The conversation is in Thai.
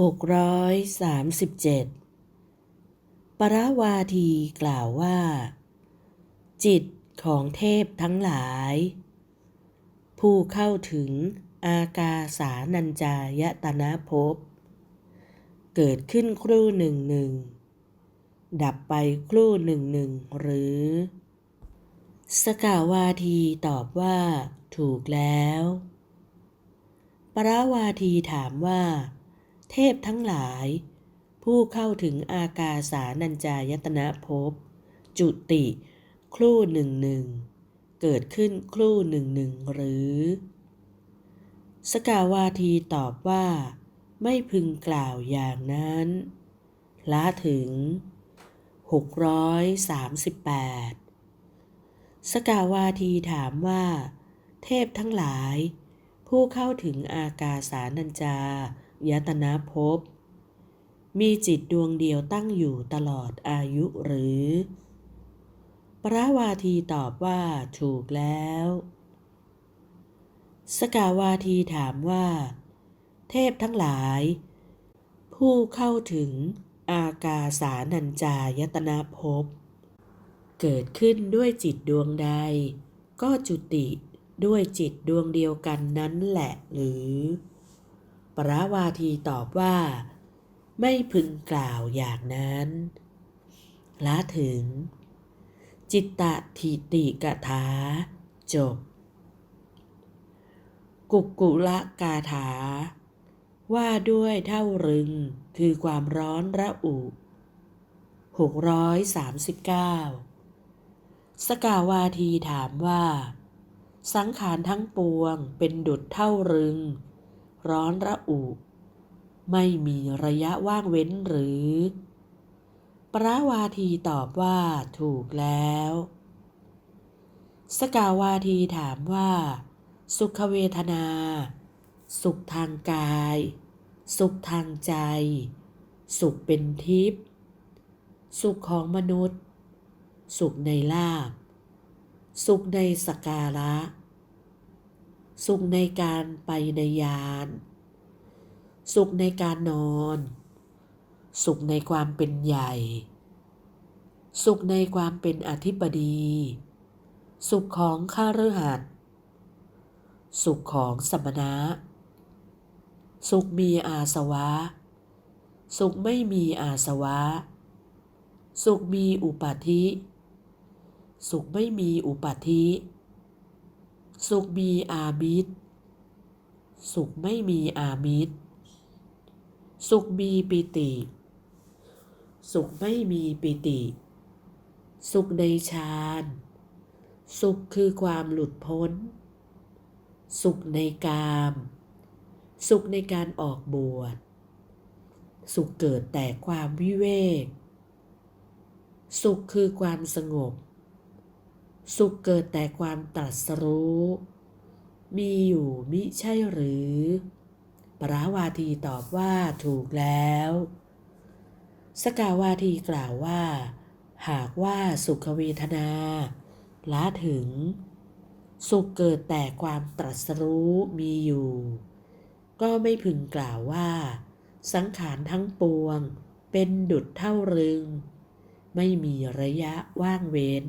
หกร้อยสามสิบเจ็ดปราวาทีกล่าวว่า จิตของเทพทั้งหลาย ผู้เข้าถึงอากาสานัญจายตนะภพ เกิดขึ้นครู่หนึ่งหนึ่ง ดับไปครู่หนึ่งหนึ่งหรือ สกาวาทีตอบว่า ถูกแล้ว ปราวาทีถามว่า เทพทั้งหลาย ผู้เข้าถึงอากาสานัญจายตนะภพจุติ ครู่หนึ่งหนึ่งเกิดขึ้นครู่หนึ่งหนึ่งหรือ สกาวาทีตอบว่า ไม่พึงกล่าวอย่างนั้นละถึง 638 สกาวาทีถามว่า เทพทั้งหลาย ผู้เข้าถึงอากาสานัญจา ยตนะภพ มีจิตดวงเดียวตั้งอยู่ตลอดอายุหรือปราวาทีตอบว่าถูกแล้ว สกาวาทีถามว่า เทพทั้งหลาย ผู้เข้าถึงอากาสานัญจายตนะภพ เกิดขึ้นด้วยจิตดวงใด ก็จุติด้วยจิตดวงเดียวกันนั้นแหละหรือ ปราวาทีตอบว่า ไม่พึงกล่าวอย่างนั้นละถึง จิตตทิติกถา จบ กุกกุละกาถา ว่าด้วยเท่ารึงคือความร้อนระอุ639 สกาวาทีถามว่า สังขารทั้งปวงเป็นดุดเท่ารึง ร้อนระอุ ไม่มีระยะว่างเว้นหรือปราวาทีตอบว่าถูกแล้ว สกาวาทีถามว่า สุขเวทนา สุขทางกาย สุขทางใจ สุขเป็นทิพย์สุขของมนุษย์ สุขในลาบ สุขในสกการะ สุขในการไปในยาน สุขในการนอน สุขในความเป็นใหญ่ สุขในความเป็นอธิบดี สุขของข้ารือหัดสุขของสมณะ สุขมีอาสวะ สุขไม่มีอาสวะ สุขมีอุปาทิสุขไม่มีอุปาทิ สุขมีอามิตร สุขไม่มีอามิตร สุขมีปิติ สุขไม่มีปิติ สุขในฌาน สุขคือความหลุดพ้น สุขในกาม สุขในการออกบวช สุขเกิดแต่ความวิเวก สุขคือความสงบ สุขเกิดแต่ความตรัสรู้ มีอยู่มิใช่หรือ ปราวาทีตอบว่าถูกแล้ว สกาวาทีกล่าวว่า หากว่าสุขเวทนาละถึง สุขเกิดแต่ความตรัสรู้มีอยู่ ก็ไม่พึงกล่าวว่า สังขารทั้งปวงเป็นดุดเท่ารึง ไม่มีระยะว่างเว้น